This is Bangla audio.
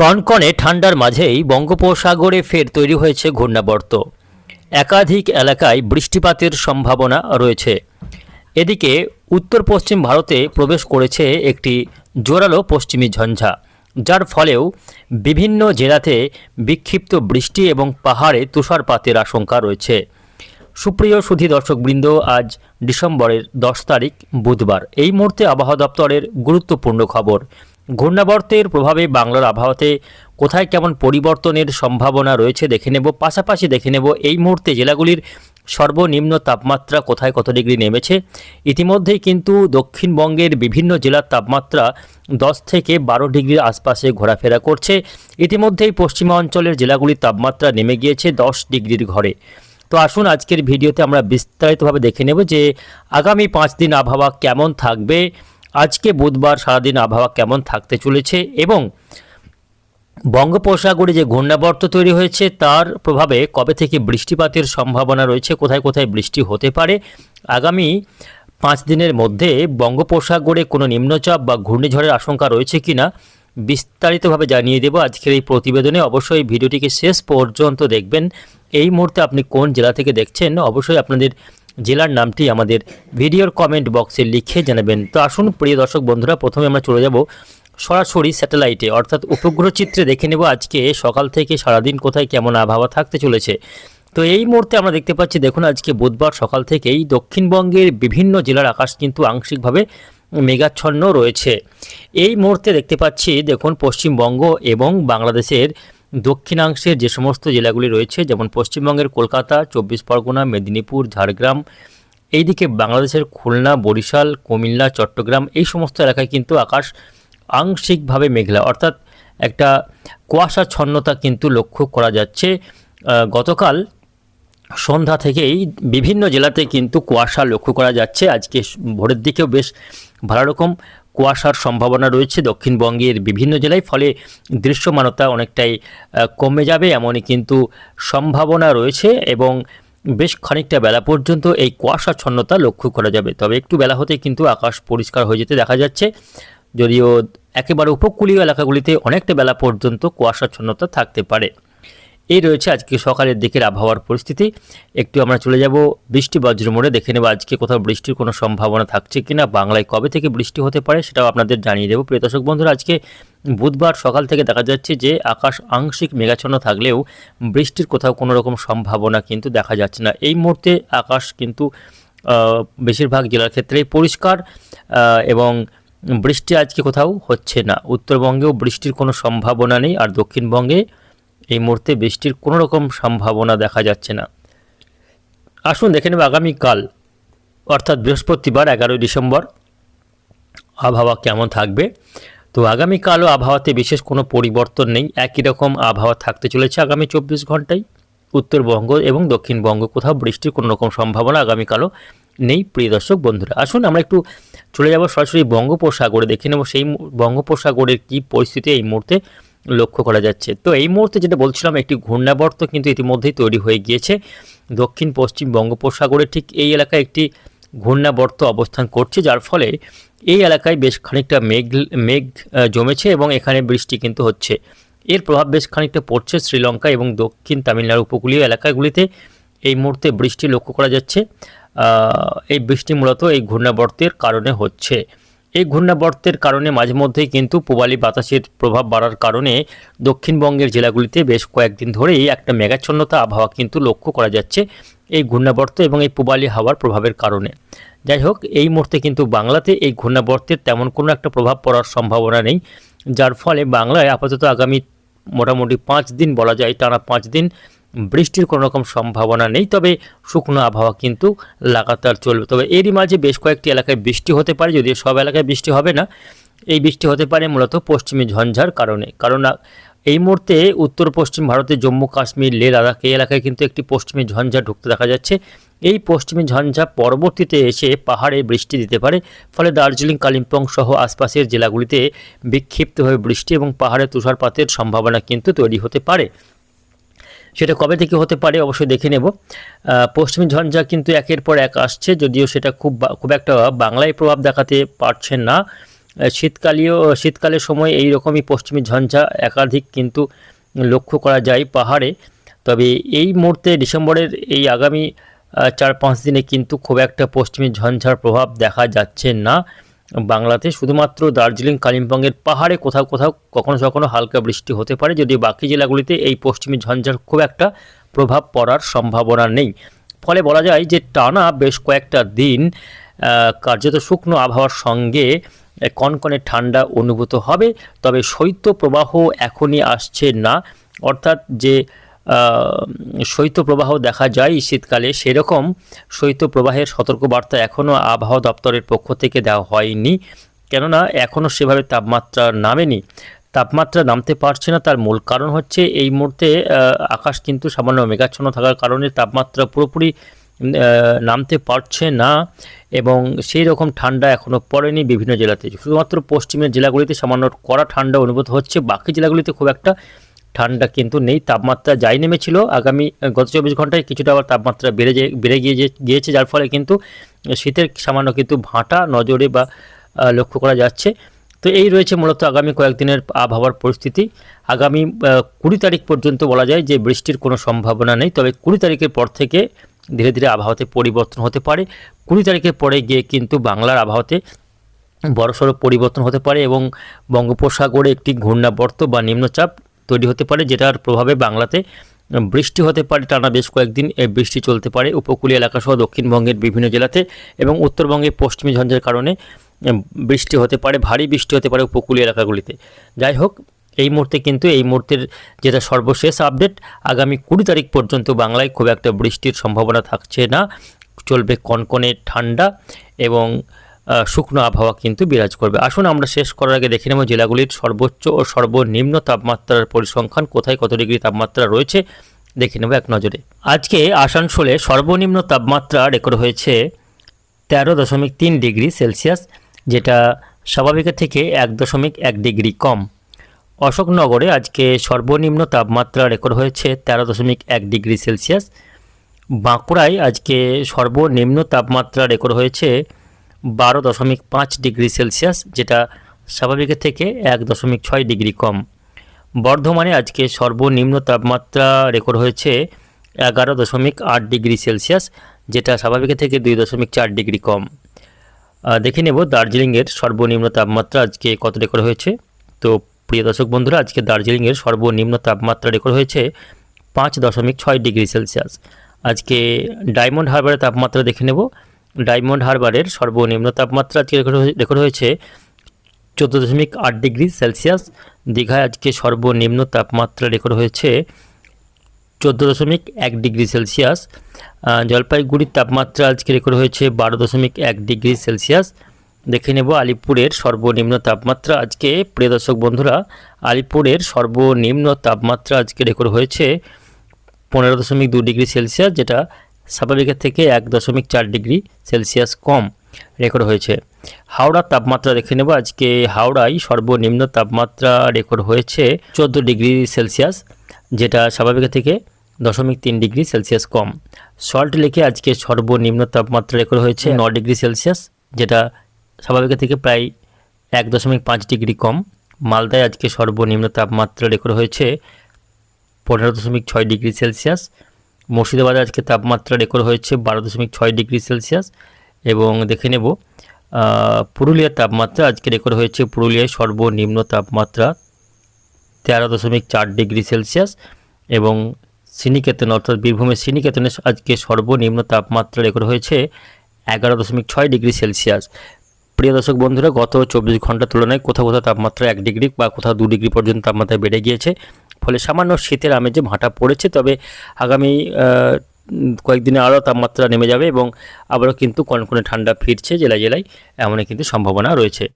কনকনে ঠান্ডার মাঝেই বঙ্গোপসাগরে ফের তৈরি হয়েছে ঘূর্ণাবর্ত। একাধিক এলাকায় বৃষ্টিপাতের সম্ভাবনা রয়েছে। এদিকে উত্তর পশ্চিম ভারতে প্রবেশ করেছে একটি জোরালো পশ্চিমী ঝঞ্ঝা, যার ফলেও বিভিন্ন জেলাতে বিক্ষিপ্ত বৃষ্টি এবং পাহাড়ে তুষারপাতের আশঙ্কা রয়েছে। সুপ্রিয় সুধী দর্শকবৃন্দ, আজ ডিসেম্বরের দশ তারিখ, বুধবার। এই মুহূর্তে আবহাওয়া দপ্তরের গুরুত্বপূর্ণ খবর। ঘূর্ণাবর্তের প্রভাবে বাংলার আবহাওয়াতে কোথায় কেমন পরিবর্তনের সম্ভাবনা রয়েছে দেখে নেব। পাশাপাশি দেখে নেব এই মুহূর্তে জেলাগুলির সর্বনিম্ন তাপমাত্রা কোথায় কত ডিগ্রি নেমেছে। ইতিমধ্যেই কিন্তু দক্ষিণবঙ্গের বিভিন্ন জেলার তাপমাত্রা দশ থেকে বারো ডিগ্রির আশপাশে ঘোরাফেরা করছে। ইতিমধ্যেই পশ্চিমা অঞ্চলের জেলাগুলির তাপমাত্রা নেমে গিয়েছে দশ ডিগ্রির ঘরে। তো আসুন আজকের ভিডিওতে আমরা বিস্তারিতভাবে দেখে নেব যে আগামী পাঁচ দিন আবহাওয়া কেমন থাকবে। আজকে বুধবার সারাদিন আবহাওয়া কেমন থাকতে চলেছে এবং বঙ্গোপসাগরে যে ঘূর্ণাবর্ত তৈরি হয়েছে, তার প্রভাবে কবে থেকে বৃষ্টিপাতের সম্ভাবনা রয়েছে, কোথায় কোথায় বৃষ্টি হতে পারে? আগামী পাঁচ দিনের মধ্যে বঙ্গোপসাগরে কোনো নিম্নচাপ বা ঘূর্ণিঝড়ের আশঙ্কা রয়েছে কি না বিস্তারিতভাবে জানিয়ে দেব আজকের এই প্রতিবেদনে। অবশ্যই ভিডিওটিকে শেষ পর্যন্ত দেখবেন। এই মুহূর্তে আপনি কোন জেলা থেকে দেখছেন, অবশ্যই আপনাদের জেলার নামটি আমাদের ভিডিওর কমেন্ট বক্সে লিখে জানাবেন। তো আসুন প্রিয় দর্শক বন্ধুরা, প্রথমে আমরা চলে যাব সরাসরি স্যাটেলাইটে অর্থাৎ উপগ্রহ চিত্রে দেখে নেব আজকে সকাল থেকে সারাদিন কোথায় কেমন আবহাওয়া থাকতে চলেছে। তো এই মুহূর্তে আমরা দেখতে পাচ্ছি, দেখুন আজকে বুধবার সকাল থেকেই দক্ষিণবঙ্গের বিভিন্ন জেলার আকাশ কিন্তু আংশিকভাবে মেঘাচ্ছন্ন রয়েছে। এই মুহূর্তে দেখতে পাচ্ছি, দেখুন পশ্চিমবঙ্গ এবং বাংলাদেশের দক্ষিণাংশের যে সমস্ত জেলাগুলি রয়েছে, যেমন পশ্চিমবঙ্গের কলকাতা, চব্বিশ পরগনা, মেদিনীপুর, ঝাড়গ্রাম, এইদিকে বাংলাদেশের খুলনা, বরিশাল, কুমিল্লা, চট্টগ্রাম, এই সমস্ত এলাকায় কিন্তু আকাশ আংশিকভাবে মেঘলা। অর্থাৎ একটা কুয়াশাচ্ছন্নতা কিন্তু লক্ষ্য করা যাচ্ছে। গতকাল সন্ধ্যা থেকেই বিভিন্ন জেলাতে কিন্তু কুয়াশা লক্ষ্য করা যাচ্ছে। আজকে ভোরের দিকেও বেশ ভালো রকম কুয়াশার সম্ভাবনা রয়েছে দক্ষিণবঙ্গের বিভিন্ন জেলায়, ফলে দৃশ্যমানতা অনেকটাই কমে যাবে এমনই কিন্তু সম্ভাবনা রয়েছে এবং বেশ খানিকটা বেলা পর্যন্ত এই কুয়াশাচ্ছন্নতা লক্ষ্য করা যাবে। তবে একটু বেলা হতে কিন্তু আকাশ পরিষ্কার হয়ে যেতে দেখা যাচ্ছে। যদিও একেবারে উপকূলীয় এলাকাগুলিতে অনেকটা বেলা পর্যন্ত কুয়াশাচ্ছন্নতা থাকতে পারে। এই রয়েছে আজকে সকালের দিকের আবহাওয়ার পরিস্থিতি। একটু আমরা চলে যাব বৃষ্টি বজ্র মোড়ে দেখে নেব আজকে কোথাও বৃষ্টির কোনো সম্ভাবনা থাকছে কিনা, বাংলায় কবে থেকে বৃষ্টি হতে পারে সেটাও আপনাদের জানিয়ে দেবো। প্রিয় দর্শক বন্ধুরা, আজকে বুধবার সকাল থেকে দেখা যাচ্ছে যে আকাশ আংশিক মেঘাচ্ছন্ন থাকলেও বৃষ্টির কোথাও কোনো রকম সম্ভাবনা কিন্তু দেখা যাচ্ছে না। এই মুহূর্তে আকাশ কিন্তু বেশিরভাগ জেলার ক্ষেত্রেই পরিষ্কার এবং বৃষ্টি আজকে কোথাও হচ্ছে না। উত্তরবঙ্গেও বৃষ্টির কোনো সম্ভাবনা নেই, আর দক্ষিণবঙ্গে এই মুহূর্তে বৃষ্টির কোনো রকম সম্ভাবনা দেখা যাচ্ছে না। আসুন দেখে নেব আগামীকাল, অর্থাৎ বৃহস্পতিবার, এগারোই ডিসেম্বর, আবহাওয়া কেমন থাকবে? তো আগামীকালও আবহাওয়াতে বিশেষ কোনো পরিবর্তন নেই, একই রকম আবহাওয়া থাকতে চলেছে আগামী চব্বিশ ঘন্টায়। উত্তরবঙ্গ এবং দক্ষিণবঙ্গ কোথাও বৃষ্টির কোনো রকম সম্ভাবনা আগামীকালও নেই, প্রিয় দর্শক বন্ধুরা। আসুন আমরা একটু চলে যাব সরাসরি বঙ্গোপসাগরে, দেখে নেব সেই বঙ্গোপসাগরের কী পরিস্থিতি এই মুহূর্তে লক্ষ্য করা যাচ্ছে। তো এই মুহূর্তে যেটা বলছিলাম, একটি ঘূর্ণাবর্ত কিন্তু ইতিমধ্যেই তৈরি হয়ে গিয়েছে। দক্ষিণ, পশ্চিম বঙ্গোপসাগরে ঠিক এই এলাকায় একটি ঘূর্ণাবর্ত অবস্থান করছে, যার ফলে এই এলাকায় বেশ খানিকটা মেঘ মেঘ জমেছে এবং এখানে বৃষ্টি কিন্তু হচ্ছে। এর প্রভাব বেশ খানিকটা পড়ছে শ্রীলঙ্কা এবং দক্ষিণ তামিলনাড়ু উপকূলীয় এলাকাগুলিতে। এই মুহূর্তে বৃষ্টি লক্ষ্য করা যাচ্ছে। এই বৃষ্টি মূলত এই ঘূর্ণাবর্তের কারণে হচ্ছে। এই ঘূর্ণাবর্তের কারণে মাঝে মধ্যেই কিন্তু পূবালি বাতাসের প্রভাব বাড়ার কারণে দক্ষিণবঙ্গের জেলাগুলিতে বেশ কয়েকদিন ধরেই একটা মেঘাচ্ছন্নতা আবহাওয়া কিন্তু লক্ষ্য করা যাচ্ছে এই ঘূর্ণাবর্ত এবং এই পূবালি হাওয়ার প্রভাবের কারণে। যাই হোক, এই মুহূর্তে কিন্তু বাংলাতে এই ঘূর্ণাবর্তের তেমন কোনো একটা প্রভাব পড়ার সম্ভাবনা নেই, যার ফলে বাংলায় আপাতত আগামী মোটামুটি পাঁচ দিন বলা যায়, টানা পাঁচ দিন বৃষ্টির কোনো রকম সম্ভাবনা নেই, তবে শুকনো আবহাওয়া কিন্তু লাগাতার চলবে। তবে এরই মাঝে বেশ কয়েকটি এলাকায় বৃষ্টি হতে পারে, যদিও সব এলাকায় বৃষ্টি হবে না। এই বৃষ্টি হতে পারে মূলত পশ্চিমী ঝঞ্ঝার কারণে। কারণ এই মুহূর্তে উত্তর পশ্চিম ভারতের জম্মু, কাশ্মীর, লে, লাদাখ এই এলাকায় কিন্তু একটি পশ্চিমী ঝঞ্ঝা ঢুকতে দেখা যাচ্ছে। এই পশ্চিমী ঝঞ্ঝা পরবর্তীতে এসে পাহাড়ে বৃষ্টি দিতে পারে। ফলে দার্জিলিং, কালিম্পং সহ আশপাশের জেলাগুলিতে বিক্ষিপ্তভাবে বৃষ্টি এবং পাহাড়ে তুষারপাতের সম্ভাবনা কিন্তু তৈরি হতে পারে। সেটা কবে থেকে হতে পারে অবশ্যই দেখে নেব। পশ্চিমী ঝঞ্ঝা কিন্তু একের পর এক আসছে, যদিও সেটা খুব খুব একটা বাংলায় প্রভাব দেখাতে পারছেন না। শীতকালীয়, শীতকালের সময় এই রকমই পশ্চিমী ঝঞ্ঝা একাধিক কিন্তু লক্ষ্য করা যায় পাহাড়ে। তবে এই মুহূর্তে ডিসেম্বরের এই আগামী চার পাঁচ দিনে কিন্তু খুব একটা পশ্চিমী ঝঞ্ঝার প্রভাব দেখা যাচ্ছে না। বাংলাতে শুধুমাত্র দার্জিলিং, কালিম্পংয়ের পাহাড়ে কোথাও কোথাও কখনো কখনো হালকা বৃষ্টি হতে পারে, যদিও বাকি জেলাগুলিতে এই পশ্চিমী ঝঞ্ঝার খুব একটা প্রভাব পড়ার সম্ভাবনা নেই। ফলে বলা যায় যে টানা বেশ কয়েকটা দিন কার্যত শুকনো আবহাওয়ার সঙ্গে কনকনে ঠান্ডা অনুভূত হবে, তবে শৈত্য প্রবাহ এখনই আসছে না। অর্থাৎ যে শৈত্যপ্রবাহ দেখা যায় শীতকালে। সেরকম শৈত্যপ্রবাহের সতর্কবার্তা এখনও আবহাওয়া দপ্তরের পক্ষ থেকে দেওয়া হয়নি। কেননা এখনও সেভাবে তাপমাত্রা নামেনি। তাপমাত্রা নামতে পারছে না, তার মূল কারণ হচ্ছে এই মুহূর্তে আকাশ কিন্তু সামান্য মেঘাচ্ছন্ন থাকার কারণে তাপমাত্রা পুরোপুরি নামতে পারছে না এবং সেই রকম ঠান্ডা এখনও পড়েনি বিভিন্ন জেলাতে। শুধুমাত্র পশ্চিমের জেলাগুলিতে সামান্য কড়া ঠান্ডা অনুভূত হচ্ছে, বাকি জেলাগুলিতে খুব একটা ঠান্ডা কিন্তু নেই, তাপমাত্রা যাই নেমেছিল, আগামী গত চব্বিশ ঘন্টায় কিছুটা আবার তাপমাত্রা বেড়ে যে, বেড়ে গিয়ে গিয়েছে, যার ফলে কিন্তু শীতের সামান্য কিন্তু ভাঁটা নজরে বা লক্ষ্য করা যাচ্ছে। তো এই রয়েছে মূলত আগামী কয়েকদিনের আবহাওয়ার পরিস্থিতি। আগামী কুড়ি তারিখ পর্যন্ত বলা যায় যে, বৃষ্টির কোনো সম্ভাবনা নেই, তবে কুড়ি তারিখের পর থেকে ধীরে ধীরে আবহাওয়াতে পরিবর্তন হতে পারে। কুড়ি তারিখের পরে গিয়ে কিন্তু বাংলার আবহাওয়াতে বড়সড় পরিবর্তন হতে পারে এবং বঙ্গোপসাগরে একটি ঘূর্ণাবর্ত বা নিম্নচাপ তৈরি হতে পারে, যেটার প্রভাবে বাংলাতে বৃষ্টি হতে পারে, টানা বেশ কয়েকদিন বৃষ্টি চলতে পারে। উপকূলীয় এলাকা সহ দক্ষিণবঙ্গের বিভিন্ন জেলাতে এবং উত্তরবঙ্গে পশ্চিমী ঝঞ্ঝের কারণে বৃষ্টি হতে পারে, ভারী বৃষ্টি হতে পারে উপকূলীয় এলাকাগুলিতে। যাই হোক, এই মুহূর্তে কিন্তু এই মুহূর্তের যেটা সর্বশেষ আপডেট, আগামী কুড়ি তারিখ পর্যন্ত বাংলায় খুব একটা বৃষ্টির সম্ভাবনা থাকছে না। চলবে কনকনে ঠান্ডা এবং শুকনো আবহাওয়া কিন্তু বিরাজ করবে। আসুন আমরা শেষ করার আগে দেখে নেব জেলাগুলির সর্বোচ্চ ও সর্বনিম্ন তাপমাত্রার পরিসংখ্যান, কোথায় কত ডিগ্রি তাপমাত্রা রয়েছে? দেখে নেব এক নজরে। আজকে আসানসোলে সর্বনিম্ন তাপমাত্রা রেকর্ড হয়েছে তেরো দশমিক তিন ডিগ্রি সেলসিয়াস, যেটা স্বাভাবিকের থেকে এক দশমিক এক ডিগ্রি কম। অশোকনগরে আজকে সর্বনিম্ন তাপমাত্রা রেকর্ড হয়েছে তেরো দশমিক এক ডিগ্রি সেলসিয়াস। বাঁকুড়ায় আজকে সর্বনিম্ন তাপমাত্রা রেকর্ড হয়েছে বারো দশমিক পাঁচ ডিগ্রি সেলসিয়াস, যেটা স্বাভাবিকের থেকে এক দশমিক ছয় ডিগ্রি কম। বর্ধমানে আজকে সর্বনিম্ন তাপমাত্রা রেকর্ড হয়েছে এগারো দশমিক আট ডিগ্রি সেলসিয়াস, যেটা স্বাভাবিকের থেকে দুই দশমিক চার ডিগ্রি কম। দেখে নেব দার্জিলিংয়ের সর্বনিম্ন তাপমাত্রা আজকে কত রেকর্ড হয়েছে। তো প্রিয় দর্শক বন্ধুরা, আজকে দার্জিলিংয়ের সর্বনিম্ন তাপমাত্রা রেকর্ড হয়েছে পাঁচ দশমিক ছয় ডিগ্রি সেলসিয়াস। আজকে ডায়মন্ড হারবারের তাপমাত্রা দেখে নেব ডায়মন্ড হারবারের সর্বনিম্ন তাপমাত্রা আজকে রেকর্ড হয়েছে চোদ্দ দশমিক আট ডিগ্রি সেলসিয়াস। দীঘায় আজকে সর্বনিম্ন তাপমাত্রা রেকর্ড হয়েছে চোদ্দ দশমিক এক ডিগ্রি সেলসিয়াস। জলপাইগুড়ির তাপমাত্রা আজকে রেকর্ড হয়েছে বারো দশমিক এক ডিগ্রি সেলসিয়াস। দেখে নেব আলিপুরের সর্বনিম্ন তাপমাত্রা। আজকে, প্রিয় দর্শক বন্ধুরা, আলিপুরের সর্বনিম্ন তাপমাত্রা আজকে রেকর্ড হয়েছে পনেরো দশমিক দু ডিগ্রি সেলসিয়াস, যেটা স্বাভাবিকের থেকে এক দশমিক চার ডিগ্রি সেলসিয়াস কম রেকর্ড হয়েছে। হাওড়ার তাপমাত্রা দেখে নেব। আজকে হাওড়ায় সর্বনিম্ন তাপমাত্রা রেকর্ড হয়েছে চোদ্দ ডিগ্রি সেলসিয়াস, যেটা স্বাভাবিকের থেকে দশমিক তিন ডিগ্রি সেলসিয়াস কম। সল্ট লেকে আজকে সর্বনিম্ন তাপমাত্রা রেকর্ড হয়েছে ন ডিগ্রি সেলসিয়াস, যেটা স্বাভাবিকের থেকে প্রায় এক দশমিক পাঁচ ডিগ্রি কম। মালদায় আজকে সর্বনিম্ন তাপমাত্রা রেকর্ড হয়েছে পনেরো দশমিক ছয় ডিগ্রি সেলসিয়াস। মুর্শিদাবাদে আজকে তাপমাত্রা রেকর্ড হয়েছে বারো দশমিক ছয় ডিগ্রি সেলসিয়াস এবং দেখে নেব পুরুলিয়ার তাপমাত্রা আজকে রেকর্ড হয়েছে পুরুলিয়ায় সর্বনিম্ন তাপমাত্রা তেরো দশমিক চার ডিগ্রি সেলসিয়াস এবং সিনিকেতন অর্থাৎ বীরভূমের সিনিকেতনে আজকে সর্বনিম্ন তাপমাত্রা রেকর্ড হয়েছে এগারো দশমিক ছয় ডিগ্রি সেলসিয়াস। প্রিয় দর্শক বন্ধুরা, গত চব্বিশ ঘণ্টার তুলনায় কোথাও কোথাও তাপমাত্রা এক ডিগ্রি বা কোথাও দু ডিগ্রি পর্যন্ত তাপমাত্রা বেড়ে গিয়েছে। ফলে সামান্য শীতের আমেজে ভাঁটা পড়েছে, তবে আগামী কয়েকদিনে আরও তাপমাত্রা নেমে যাবে এবং আবারও কিন্তু কনকনে ঠান্ডা ফিরছে জেলায় জেলায়। এমনই কিন্তু সম্ভাবনা রয়েছে।